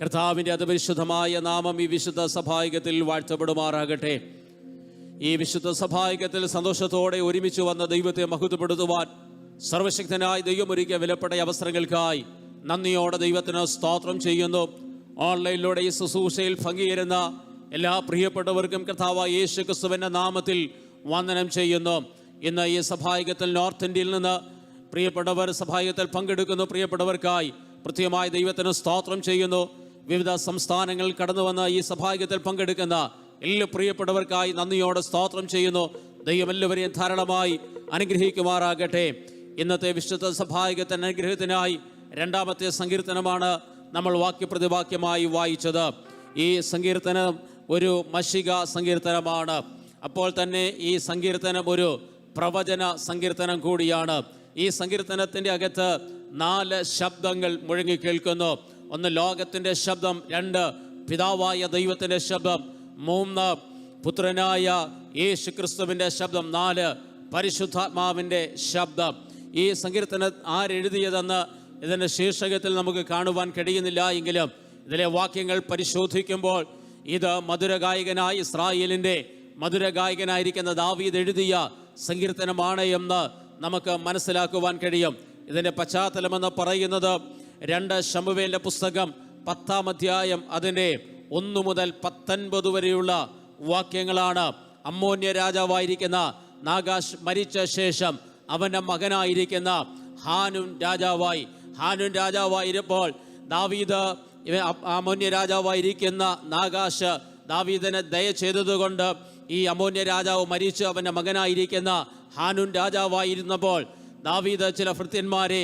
കർത്താവിന്റെ അതിപരിശുദ്ധമായ നാമം ഈ വിശുദ്ധ സഭായകത്തിൽ വാഴ്ത്തപ്പെടുമാറാകട്ടെ. ഈ വിശുദ്ധ സഭായകത്തിൽ സന്തോഷത്തോടെ ഒരുമിച്ച് വന്ന ദൈവത്തെ മഹത്വപ്പെടുത്തുവാൻ സർവശക്തനായ ദൈവം ഒരുക്കിയ വിലപ്പെട്ട അവസരങ്ങൾക്കായി നന്ദിയോടെ ദൈവത്തിന് സ്തോത്രം ചെയ്യുന്നു. ഓൺലൈനിലൂടെ ഈ ശുശ്രൂഷയിൽ പങ്കുചേരുന്ന എല്ലാ പ്രിയപ്പെട്ടവർക്കും കർത്താവ് യേശു ക്രിസ്തുവിന്റെ നാമത്തിൽ വന്ദനം ചെയ്യുന്നു. ഇന്ന് ഈ സഭായകത്തിൽ നോർത്ത് ഇന്ത്യയിൽ നിന്ന് പ്രിയപ്പെട്ടവർ സഭായകത്തിൽ പങ്കെടുക്കുന്നു. പ്രിയപ്പെട്ടവർക്കായി പ്രത്യേകമായി ദൈവത്തിന് സ്തോത്രം ചെയ്യുന്നു. വിവിധ സംസ്ഥാനങ്ങളിൽ കടന്നു വന്ന ഈ സഭാഗ്യത്തിൽ പങ്കെടുക്കുന്ന എല്ലാ പ്രിയപ്പെട്ടവർക്കായി നന്ദിയോടെ സ്തോത്രം ചെയ്യുന്നു. ദൈവം എല്ലാവരെയും ധാരാളമായി അനുഗ്രഹിക്കുമാറാകട്ടെ. ഇന്നത്തെ വിശുദ്ധ സഭായകത്തിന് അനുഗ്രഹത്തിനായി രണ്ടാമത്തെ സങ്കീർത്തനമാണ് നമ്മൾ വാക്യപ്രതിവാക്യമായി വായിച്ചത്. ഈ സങ്കീർത്തനം ഒരു മഷിക സങ്കീർത്തനമാണ്. അപ്പോൾ തന്നെ ഈ സങ്കീർത്തനം ഒരു പ്രവചന സങ്കീർത്തനം കൂടിയാണ്. ഈ സങ്കീർത്തനത്തിന്റെ അകത്ത് നാല് ശബ്ദങ്ങൾ മുഴങ്ങി കേൾക്കുന്നു. ഒന്ന് ലോകത്തിന്റെ ശബ്ദം രണ്ട് പിതാവായ ദൈവത്തിന്റെ ശബ്ദം മൂന്ന് പുത്രനായ യേശു ക്രിസ്തുവിന്റെ ശബ്ദം നാല് പരിശുദ്ധാത്മാവിന്റെ ശബ്ദം. ഈ സങ്കീർത്തനം ആരെഴുതിയതെന്ന് ഇതിന്റെ ശീർഷകത്തിൽ നമുക്ക് കാണുവാൻ കഴിയുന്നില്ല എങ്കിലും ഇതിലെ വാക്യങ്ങൾ പരിശോധിക്കുമ്പോൾ ഇത് മധുരഗായകനായ ഇസ്രായേലിന്റെ മധുരഗായകനായിരിക്കുന്ന ദാവീദ് എഴുതിയ സങ്കീർത്തനമാണ് എന്ന് നമുക്ക് മനസ്സിലാക്കുവാൻ കഴിയും. ഇതിന്റെ പശ്ചാത്തലമെന്ന് പറയുന്നത് രണ്ട് ശമുവേലിന്റെ പുസ്തകം പത്താം അധ്യായം അതിന്റെ ഒന്നു മുതൽ പത്തൊൻപത് വരെയുള്ള വാക്യങ്ങളാണ്. അമ്മോന്യ രാജാവായിരിക്കുന്ന നാഗാഷ് മരിച്ച ശേഷം അവന്റെ മകനായിരിക്കുന്ന ഹാനുൻ രാജാവായി. ഹാനുൻ രാജാവായിരുമ്പോൾ ദാവീദ് അമോന്യ രാജാവായിരിക്കുന്ന നാഗാഷ് ദാവീദിനെ ദയ ചെയ്തതുകൊണ്ട് ഈ അമോന്യ രാജാവ് മരിച്ച് അവന്റെ മകനായിരിക്കുന്ന ഹാനുൻ രാജാവായിരുന്നപ്പോൾ ദാവീദ് ചില ഭൃത്യന്മാരെ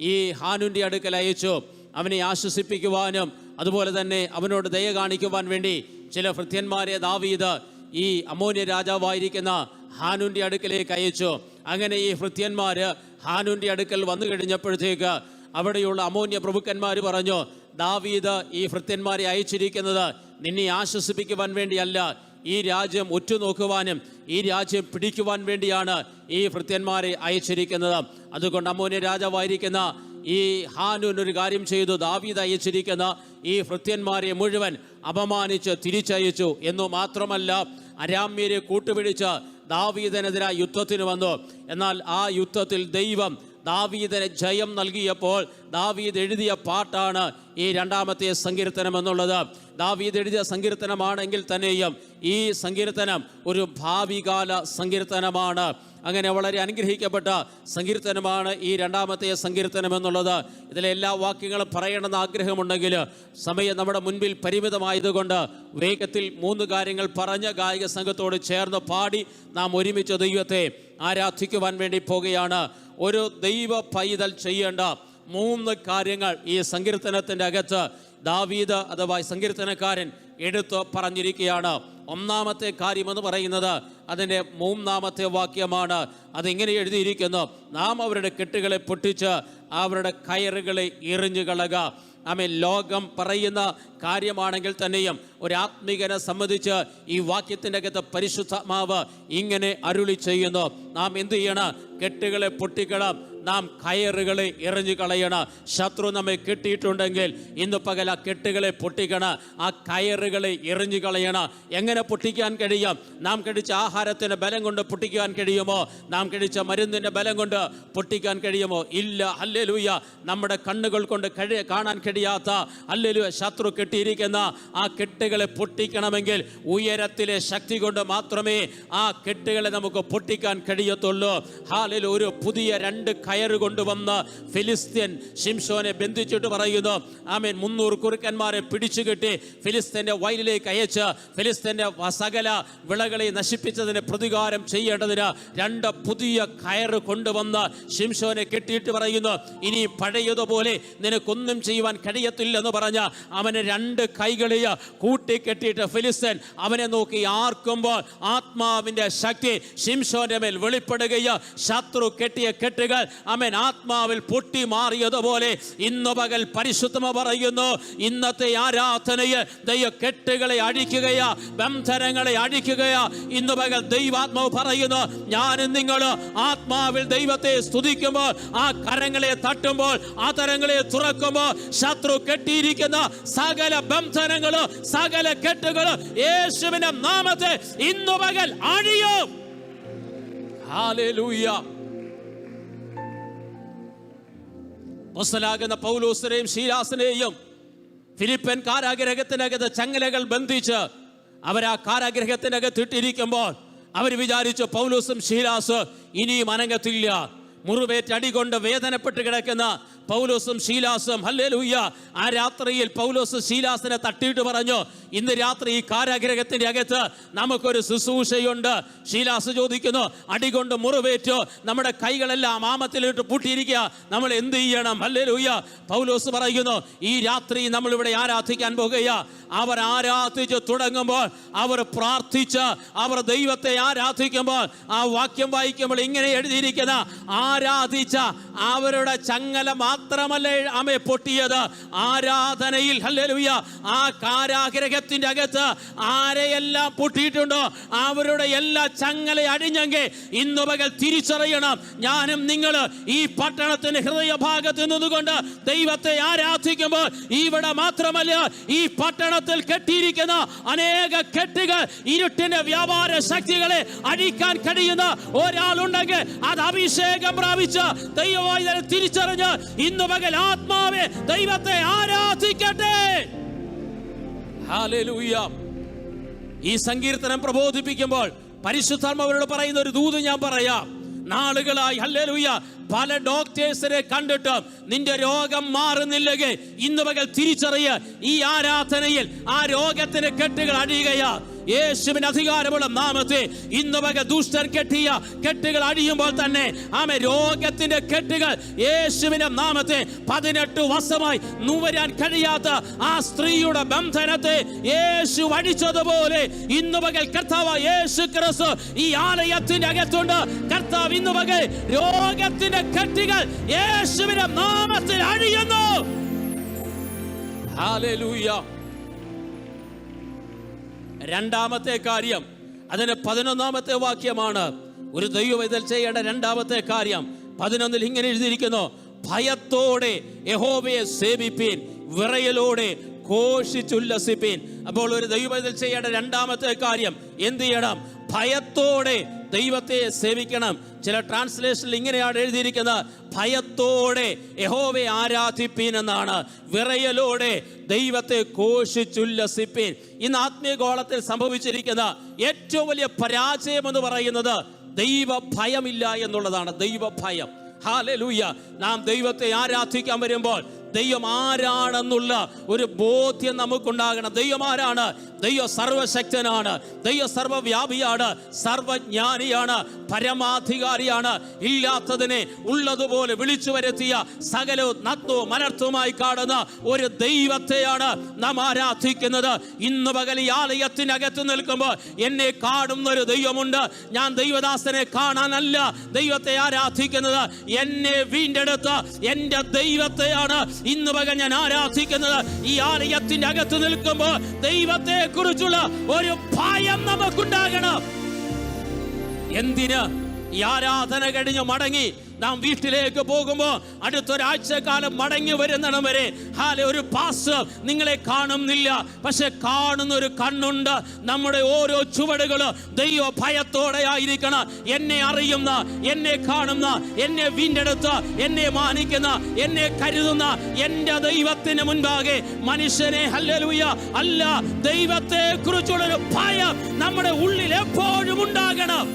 ഈ ഹാനുന്റെ അടുക്കൽ അയച്ചു. അവനെ ആശ്വസിപ്പിക്കുവാനും അതുപോലെ തന്നെ അവനോട് ദയ കാണിക്കുവാൻ വേണ്ടി ചില ഭൃത്യന്മാരെ ദാവീദ് ഈ അമോന്യ രാജാവായിരിക്കുന്ന ഹാനുന്റെ അടുക്കലേക്ക് അയച്ചു. അങ്ങനെ ഈ ഭൃത്യന്മാർ ഹാനുന്റെ അടുക്കൽ വന്നു കഴിഞ്ഞപ്പോഴത്തേക്ക് അവിടെയുള്ള അമോന്യ പ്രഭുക്കന്മാർ പറഞ്ഞു ദാവീദ് ഈ ഭൃത്യന്മാരെ അയച്ചിരിക്കുന്നത് നിന്നെ ആശ്വസിപ്പിക്കുവാൻ വേണ്ടിയല്ല. ഈ രാജ്യം ഉറ്റുനോക്കുവാനും ഈ രാജ്യം പിടിക്കുവാൻ വേണ്ടിയാണ് ഈ ഭൃത്യന്മാരെ അയച്ചിരിക്കുന്നത്. അതുകൊണ്ട് അമോന്യ രാജാവായിരിക്കുന്ന ഈ ഹാനൂൻ ഒരു കാര്യം ചെയ്തു. ദാവീദ് അയച്ചിരിക്കുന്ന ഈ ഭൃത്യന്മാരെ മുഴുവൻ അപമാനിച്ച് തിരിച്ചയച്ചു. എന്നു മാത്രമല്ല അരാമ്യരെ കൂട്ടുപിടിച്ച് ദാവീദനെതിരായ യുദ്ധത്തിന് വന്നു. എന്നാൽ ആ യുദ്ധത്തിൽ ദൈവം ദാവീദിന് ജയം നൽകിയപ്പോൾ ദാവീദ് എഴുതിയ പാട്ടാണ് ഈ രണ്ടാമത്തെ സങ്കീർത്തനം എന്നുള്ളത്. ദാവീദ് എഴുതിയ സങ്കീർത്തനമാണെങ്കിൽ തന്നെയും ഈ സങ്കീർത്തനം ഒരു ഭാവികാല സങ്കീർത്തനമാണ്. അങ്ങനെ വളരെ അനുഗ്രഹിക്കപ്പെട്ട സങ്കീർത്തനമാണ് ഈ രണ്ടാമത്തെ സങ്കീർത്തനം എന്നുള്ളത്. ഇതിലെ എല്ലാ വാക്യങ്ങളും പറയണമെന്ന് ആഗ്രഹമുണ്ടെങ്കിൽ സമയം നമ്മുടെ മുൻപിൽ പരിമിതമായതുകൊണ്ട് വേഗത്തിൽ മൂന്ന് കാര്യങ്ങൾ പറഞ്ഞ് ഗായക സംഘത്തോട് ചേർന്ന് പാടി നാം ഒരുമിച്ച് ദൈവത്തെ ആരാധിക്കുവാൻ വേണ്ടി പോകുകയാണ്. ഒരു ദൈവ പൈതൽ ചെയ്യേണ്ട മൂന്ന് കാര്യങ്ങൾ ഈ സങ്കീർത്തനത്തിന്റെ അകത്ത്. ദാവീദ് അഥവാ സങ്കീർത്തനക്കാരൻ എടുത്ത് പറഞ്ഞിരിക്കുകയാണ്. ഒന്നാമത്തെ കാര്യമെന്ന് പറയുന്നത് അതിന്റെ മൂന്നാമത്തെ വാക്യമാണ്. അതിങ്ങനെ എഴുതിയിരിക്കുന്നു. നാം അവരുടെ കെട്ടുകളെ പൊട്ടിച്ച് അവരുടെ കയറുകളെ എറിഞ്ഞു കളക. ആമേ ലോകം പറയുന്ന കാര്യമാണെങ്കിൽ തന്നെയും ഒരു ആത്മികനെ സംബന്ധിച്ച് ഈ വാക്യത്തിന്റെ അകത്ത് പരിശുദ്ധമാവ് ഇങ്ങനെ അരുളി ചെയ്യുന്നു. നാം എന്ത് ചെയ്യണം? കെട്ടുകളെ പൊട്ടിക്കണം നാം കയറുകളെ എറിഞ്ഞു കളയണം. ശത്രു നമ്മെ കെട്ടിയിട്ടുണ്ടെങ്കിൽ ഇന്ന് പകൽ ആ കെട്ടുകളെ പൊട്ടിക്കണം ആ കയറുകളെ എറിഞ്ഞു കളയണം. എങ്ങനെ പൊട്ടിക്കാൻ കഴിയും? നാം കഴിച്ച ആഹാരത്തിന്റെ ബലം കൊണ്ട് പൊട്ടിക്കാൻ കഴിയുമോ? നാം കഴിച്ച മരുന്നിന്റെ ബലം കൊണ്ട് പൊട്ടിക്കാൻ കഴിയുമോ? ഇല്ല. അല്ലെലൂയ നമ്മുടെ കണ്ണുകൾ കൊണ്ട് കഴി കാണാൻ കഴിയാത്ത അല്ലെലൂയ ശത്രു കെട്ടിയിരിക്കുന്ന ആ കെട്ടുകളെ പൊട്ടിക്കണമെങ്കിൽ ഉയരത്തിലെ ശക്തി കൊണ്ട് മാത്രമേ ആ കെട്ടുകളെ നമുക്ക് പൊട്ടിക്കാൻ കഴിയത്തുള്ളൂ. ഹാലിൽ ഒരു പുതിയ രണ്ട് കയറ് കൊണ്ടുവന്ന് ഫിലിസ്തീൻ ഷിംഷോനെ ബന്ധിച്ചിട്ട് പറയുന്നു ആമേൻ മുന്നൂറ് കുറുക്കന്മാരെ പിടിച്ചു കെട്ടി ഫിലിസ്തീന്റെ വയലിലേക്ക് അയച്ച് ഫിലിസ്തീന്റെ സകല വിളകളെ നശിപ്പിച്ചതിന് പ്രതികാരം ചെയ്യേണ്ടതിന് രണ്ട് പുതിയ കയറ് കൊണ്ടുവന്ന് ഷിംഷോനെ കെട്ടിയിട്ട് പറയുന്നു ഇനി പഴയതുപോലെ നിനക്കൊന്നും ചെയ്യുവാൻ കഴിയത്തില്ലെന്ന് പറഞ്ഞ അവന് രണ്ട് കൈകളിൽ കൂട്ടിക്കെട്ടിയിട്ട് ഫിലിസ്തീൻ അവനെ നോക്കി ആർക്കുമ്പോൾ ആത്മാവിന്റെ ശക്തി ശിംഷോന്റെ മേൽ വെളിപ്പെടുകയോ ശത്രു കെട്ടിയ കെട്ടുകൾ അമൻ. ആത്മാവിൽ പൊട്ടി മാറിയതുപോലെ ഇന്ന് പകൽ പരിശുദ്ധമ പറയുന്നു. ഇന്നത്തെ ആരാധനയെ ദൈവ കെട്ടുകളെ അഴിക്കുകയാ ബന്ധനങ്ങളെ അഴിക്കുകയാ. ഇന്ന് പകൽ ദൈവാത്മാവ് പറയുന്നു ഞാനും നിങ്ങൾ ആത്മാവിൽ ദൈവത്തെ സ്തുതിക്കുമ്പോൾ ആ കരങ്ങളെ തട്ടുമ്പോൾ ആ തരങ്ങളെ തുറക്കുമ്പോൾ ശത്രു കെട്ടിയിരിക്കുന്ന സകല ബന്ധനങ്ങളും സകല കെട്ടുകളും യേശുവിന്റെ നാമത്തെ ഇന്നു പകൽ അഴിയും. ഹാലേലൂയ. അപ്പോസ്തലനാകുന്ന പൗലോസിനെയും ശീലാസിനെയും ഫിലിപ്പൻ കാരാഗ്രഹത്തിനകത്ത് ചങ്ങലകൾ ബന്ധിച്ച് അവർ ആ കാരാഗ്രഹത്തിനകത്ത് ഇട്ടിരിക്കുമ്പോൾ അവർ വിചാരിച്ചു പൗലോസും ശീലാസ് ഇനിയും അനങ്ങത്തില്ല. മുറിവേറ്റ് അടികൊണ്ട് വേദനപ്പെട്ട് കിടക്കുന്ന പൗലോസും ശീലാസും ഹല്ലേലൂയ്യ ആ രാത്രിയിൽ പൗലോസ് ശീലാസിനെ തട്ടിയിട്ട് പറഞ്ഞു ഇന്ന് രാത്രി ഈ കാരാഗ്രഹത്തിന്റെ അകത്ത് നമുക്കൊരു ശുശ്രൂഷയുണ്ട്. ശീലാസ് ചോദിക്കുന്നു അടികൊണ്ട് മുറിവേറ്റു? നമ്മുടെ കൈകളെല്ലാം ആമത്തിലിട്ട് പൂട്ടിയിരിക്കുക. നമ്മൾ എന്ത് ചെയ്യണം? ഹല്ലേലൂയ്യ പൗലോസ് പറയുന്നു ഈ രാത്രി നമ്മൾ ഇവിടെ ആരാധിക്കാൻ പോകുക അവർ ആരാധിച്ച് തുടങ്ങുമ്പോൾ അവർ പ്രാർത്ഥിച്ച് അവർ ദൈവത്തെ ആരാധിക്കുമ്പോൾ ആ വാക്യം വായിക്കുമ്പോൾ ഇങ്ങനെ എഴുതിയിരിക്കുന്ന ആരാധിച്ച അവരുടെ ചങ്ങല മാത്രമല്ല അമെ പൊട്ടിയത്. ആരാധനയിൽ ഹല്ലേലൂയ ആ കാരാഗ്രഹത്തിന്റെ അകത്ത് ആരെയെല്ലാം പൊട്ടിയിട്ടുണ്ടോ അവരുടെ എല്ലാ ചങ്ങല അടിഞ്ഞെങ്കിൽ ഇന്ന് പകൽ തിരിച്ചറിയണം. ഞാനും നിങ്ങൾ ഈ പട്ടണത്തിന്റെ ഹൃദയഭാഗത്ത് നിന്നുകൊണ്ട് ദൈവത്തെ ആരാധിക്കുമ്പോൾ ഇവിടെ മാത്രമല്ല ഈ പട്ടണത്തിൽ കെട്ടിയിരിക്കുന്ന അനേക കെട്ടുകൾ ഇരുട്ടിന്റെ വ്യാപാര ശക്തികളെ അഴിക്കാൻ കഴിയുന്ന ഒരാളുണ്ടെങ്കിൽ അത് അഭിഷേകം പ്രാപിച്ച് ദൈവമായി തന്നെ തിരിച്ചറിഞ്ഞ് ഇന്ന് പകൽ ആത്മാവെ ദൈവത്തെ ആരാധിക്കട്ടെ. ഈ സങ്കീർത്തനം പ്രബോധിപ്പിക്കുമ്പോൾ പരിശുദ്ധാത്മാവരോട് പറയുന്ന ഒരു ദൂത് ഞാൻ പറയാം. നാളുകളായി ഹല്ലേലൂയ പല ഡോക്ടേഴ്സിനെ കണ്ടിട്ടും നിന്റെ രോഗം മാറുന്നില്ലെങ്കിൽ ഇന്ന് പകൽ തിരിച്ചറിയ ഈ ആരാധനയിൽ ആ രോഗത്തിന് കെട്ടുകൾ അഴിയുകയാ യേശുവിന് അധികാരമുള്ള നാമത്തെ ഇന്ന് വക ദുഷ്ടൻ കെട്ടിയ കെട്ടുകൾ അഴിയുമ്പോൾ തന്നെ ആമെ രോഗത്തിന്റെ കെട്ടുകൾ യേശുവിന്റെ നാമത്തെ പതിനെട്ട് വർഷമായി നൂവരാൻ കഴിയാത്ത ആ സ്ത്രീയുടെ ബന്ധനത്തെ യേശു അടിച്ചതുപോലെ ഇന്ന് പകൽ കർത്താവ് യേശു ക്രിസ്തു ഈ ആലയത്തിന്റെ അകത്തുണ്ട്. കർത്താവ് ഇന്ന് പകൽ രോഗത്തിന്റെ കെട്ടുകൾ യേശുവിന്റെ നാമത്തിൽ അഴിയുന്നു ഹല്ലേലൂയ രണ്ടാമത്തെ കാര്യം അതിന് പതിനൊന്നാമത്തെ വാക്യമാണ്. ഒരു ദൈവവൈതൽ ചെയ്യേണ്ട രണ്ടാമത്തെ കാര്യം പതിനൊന്നിൽ ഇങ്ങനെ എഴുതിയിരിക്കുന്നു ഭയത്തോടെ യഹോബയെ സേവിപ്പീൻ വിറയലോടെ ഘോഷിച്ചുല്ലസിപ്പീൻ. അപ്പോൾ ഒരു ദൈവവൈതൽ ചെയ്യേണ്ട രണ്ടാമത്തെ കാര്യം എന്ത് ചെയ്യണം? ഭയത്തോടെ ദൈവത്തെ സേവിക്കണം. ചില ട്രാൻസ്ലേഷനിൽ ഇങ്ങനെയാണ് എഴുതിയിരിക്കുന്നത്. ഭയത്തോടെ യഹോവെ ആരാധിപ്പീൻ എന്നാണ്. വിറയലോടെ ദൈവത്തെ കോശിച്ചുല്ലസിപ്പീൻ ഇന്ന് ആത്മീയഗോളത്തിൽ സംഭവിച്ചിരിക്കുന്ന ഏറ്റവും വലിയ പരാജയം എന്ന് പറയുന്നത് ദൈവ ഭയമില്ല എന്നുള്ളതാണ്. ദൈവ ഭയം ഹാലലൂയ നാം ദൈവത്തെ ആരാധിക്കാൻ വരുമ്പോൾ ദൈവം ആരാണെന്നുള്ള ഒരു ബോധ്യം നമുക്കുണ്ടാകണം. ദൈവം ആരാണ്? ദൈവ സർവശക്തനാണ്. ദൈവ സർവവ്യാപിയാണ്. സർവജ്ഞാനിയാണ്. പരമാധികാരിയാണ്. ഇല്ലാത്തതിനെ ഉള്ളതുപോലെ വിളിച്ചു വരുത്തിയ സകലവും നത്വവും മലർത്തുമായി കാണുന്ന ഒരു ദൈവത്തെയാണ് നാം ആരാധിക്കുന്നത്. ഇന്ന് പകൽ ഈ ആലയത്തിനകത്ത് നിൽക്കുമ്പോൾ എന്നെ കാണുന്ന ഒരു ദൈവമുണ്ട്. ഞാൻ ദൈവദാസനെ കാണാനല്ല ദൈവത്തെ ആരാധിക്കുന്നത്. എന്നെ വീണ്ടെടുത്ത എന്റെ ദൈവത്തെയാണ് ഇന്ന് പകൽ ഞാൻ ആരാധിക്കുന്നത് ഈ ആലയത്തിന്റെ അകത്ത് നിൽക്കുമ്പോൾ ദൈവത്തെ കുറിച്ചുള്ള ഒരു ഭയം നമുക്കുണ്ടാകണം. എന്തിന്? ഈ ആരാധന കഴിഞ്ഞ് മടങ്ങി നാം വീട്ടിലേക്ക് പോകുമ്പോൾ അടുത്തൊരാഴ്ച കാലം മടങ്ങി വരുന്നിടം വരെ ഹാലെ ഒരു പാസ് നിങ്ങളെ കാണുന്നില്ല. പക്ഷെ കാണുന്ന ഒരു കണ്ണുണ്ട്. നമ്മുടെ ഓരോ ചുവടുകളും ദൈവ ഭയത്തോടെ ആയിരിക്കണം. എന്നെ അറിയുന്ന എന്നെ കാണുന്ന എന്നെ വീണ്ടെടുത്ത് എന്നെ മാനിക്കുന്ന എന്നെ കരുതുന്ന എന്റെ ദൈവത്തിന് മുൻപാകെ മനുഷ്യനെ ഹല്ലേലൂയ അല്ല ദൈവത്തെ കുറിച്ചുള്ളൊരു ഭയം നമ്മുടെ ഉള്ളിൽ എപ്പോഴും ഉണ്ടാകണം.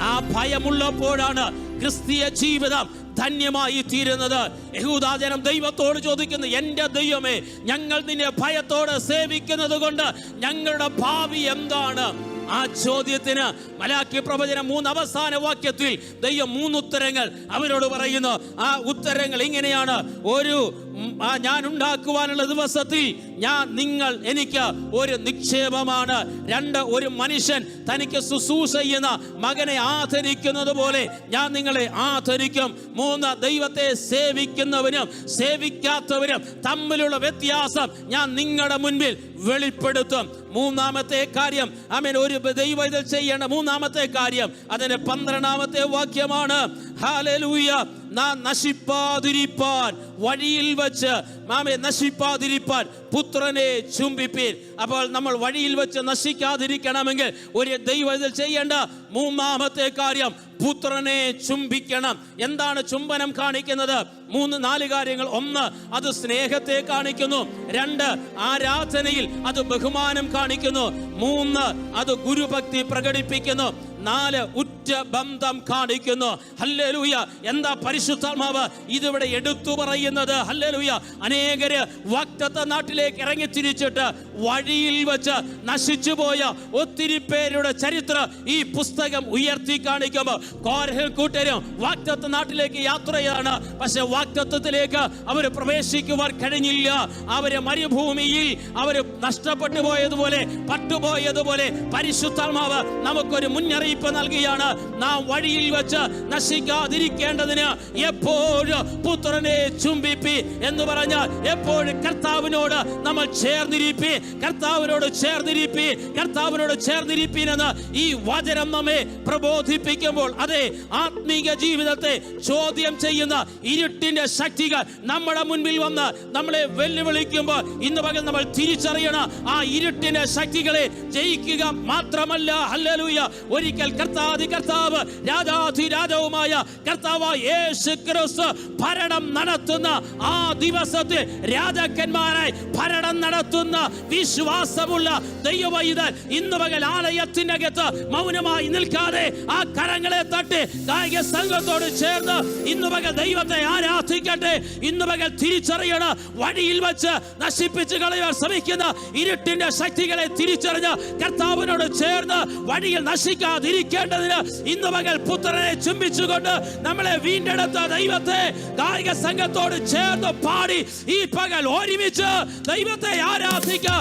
ആ ഭയമുള്ളപ്പോഴാണ് ക്രിസ്തീയ ജീവിതം ധന്യമായി തീരുന്നത്. യഹൂദാജനം ദൈവത്തോട് ചോദിക്കുന്നു എന്റെ ദൈവമേ ഞങ്ങൾ നിന്നെ ഭയത്തോടെ സേവിക്കുന്നത് കൊണ്ട് ഞങ്ങളുടെ ഭാവി എന്താണ്? ആ ചോദ്യത്തിന് മലാക്കി പ്രവചനം മൂന്ന് അവസാന വാക്യത്തിൽ ദൈവം മൂന്ന് ഉത്തരങ്ങൾ അവരോട് പറയുന്നു. ആ ഉത്തരങ്ങൾ ഇങ്ങനെയാണ്. ഒരു ഞാൻ ഉണ്ടാക്കുവാനുള്ള ദിവസത്തിൽ ഞാൻ നിങ്ങൾ എനിക്ക് ഒരു നിക്ഷേപമാണ്. രണ്ട് ഒരു മനുഷ്യൻ തനിക്ക് ശുശ്രൂഷ ചെയ്യുന്ന മകനെ ആദരിക്കുന്നത് പോലെ ഞാൻ നിങ്ങളെ ആദരിക്കും. മൂന്ന് ദൈവത്തെ സേവിക്കുന്നവനും സേവിക്കാത്തവനും തമ്മിലുള്ള വ്യത്യാസം ഞാൻ നിങ്ങളുടെ മുൻപിൽ വെളിപ്പെടുത്തും. മൂന്നാമത്തെ കാര്യം അമേൻ ഒരു ദൈവ ഇതിൽ ചെയ്യേണ്ട മൂന്നാമത്തെ കാര്യം അതിന്റെ പന്ത്രണ്ടാമത്തെ വാക്യമാണ്. ഹാലലൂയ നാം നശിപ്പാതിരിപ്പാൻ വഴിയിൽ വെച്ച് മാമേ നശിപ്പാതിരിപ്പാൻ പുത്രനെ ചുംബിപ്പീൻ. അപ്പോൾ നമ്മൾ വഴിയിൽ വെച്ച് നശിക്കാതിരിക്കണമെങ്കിൽ ഒരു ദൈവ ഇതിൽ ചെയ്യേണ്ട മൂന്നാമത്തെ കാര്യം പുത്രനെ ചുംബിക്കണം. എന്താണ് ചുംബനം കാണിക്കുന്നത്? മൂന്ന് നാല് കാര്യങ്ങൾ. ഒന്ന് അത് സ്നേഹത്തെ കാണിക്കുന്നു. രണ്ട് ആരാധനയിൽ അത് ബഹുമാനം കാണിക്കുന്നു. മൂന്ന് അത് ഗുരുഭക്തി പ്രകടിപ്പിക്കുന്നു. നാല് ഉറ്റ ബന്ധം കാണിക്കുന്നു. ഹല്ലേലൂയ. എന്താ പരിശുദ്ധാത്മാവ്? ഇതിവിടെ എടുത്തു പറയുന്നത്. ഹല്ലേലൂയ. അനേകര് വാക്തത്വ നാട്ടിലേക്ക് ഇറങ്ങി തിരിച്ചിട്ട് വഴിയിൽ വെച്ച് നശിച്ചു പോയ ഒത്തിരി പേരുടെ ചരിത്ര ഈ പുസ്തകം ഉയർത്തി കാണിക്കുമ്പോൾ കോരഹൽ കൂട്ടരും വാക്തത്വ നാട്ടിലേക്ക് യാത്രയാണ്. പക്ഷെ വാക്തത്വത്തിലേക്ക് അവർ പ്രവേശിക്കുവാൻ കഴിഞ്ഞില്ല. അവർ മരുഭൂമിയിൽ അവർ നഷ്ടപ്പെട്ടു പോയതുപോലെ പട്ടുപോയതുപോലെ പരിശുദ്ധാത്മാവ് നമുക്കൊരു മുന്നറിയിപ്പ് നൽകുകയാണ് നാം വഴിയിൽ വെച്ച് നശിക്കാതിരിക്കേണ്ടതിന് എപ്പോഴും പുത്രനെ ചുംബിപ്പി എന്ന് പറഞ്ഞാൽ എപ്പോഴും കർത്താവിനോട് നമ്മൾ ചേർന്നിരിപ്പി? കർത്താവിനോട് ചേർന്നിരിപ്പി? കർത്താവിനോട് ചേർന്നിരിപ്പീൻ എന്ന് ഈ വചനം നമ്മെ പ്രബോധിപ്പിക്കുമ്പോൾ അതെ ആത്മീക ജീവിതത്തെ ചോദ്യം ചെയ്യുന്ന ഇരുട്ടിന്റെ ശക്തികൾ നമ്മുടെ മുൻപിൽ വന്ന് നമ്മളെ വെല്ലുവിളിക്കുമ്പോൾ ഇന്ന് പകൽ നമ്മൾ തിരിച്ചറിയണം ആ ഇരുട്ടിന്റെ ശക്തികളെ ജയിക്കുക മാത്രമല്ല. ഹല്ലേലൂയ. ഒരിക്കൽ കർത്താതി കർത്താവ് രാജാധി രാജവുമായ കർത്താവ് യേശു ക്രിസ്തു ഭരണം നടത്തുന്ന ആ ദിവസത്തിൽ രാജാക്കന്മാരായി ഭരണം നടത്തുന്ന വിശ്വാസമുള്ള ദൈവവൈതൽ ഇന്ന് പകൽ ആലയത്തിനകത്ത് മൗനമായി നിൽക്കാതെ ആ കരങ്ങളെ തട്ടി കായിക സംഘത്തോട് ചേർന്ന് ഇന്ന് പകൽ ദൈവത്തെ ആരാധിക്കട്ടെ ഇന്ന് പകൽ തിരിച്ചറിയണ വഴിയിൽ വെച്ച് നശിപ്പിച്ച് കളയാൻ ശ്രമിക്കുന്ന ഇരുട്ടിന്റെ ശക്തികളെ തിരിച്ചറിഞ്ഞ് കർത്താവിനോട് ചേർന്ന് വഴിയിൽ നശിക്കാതിരിക്കേണ്ടതിന് ഇന്ന് പകൽ പുത്രനെ ചുംബിച്ചുകൊണ്ട് നമ്മളെ വീണ്ടെടുത്ത ദൈവത്തെ കായിക സംഘത്തോട് ചേർന്ന് പാടി ഈ പകൽ ഒരുമിച്ച് ദൈവത്തെ ആരാധിക്കുക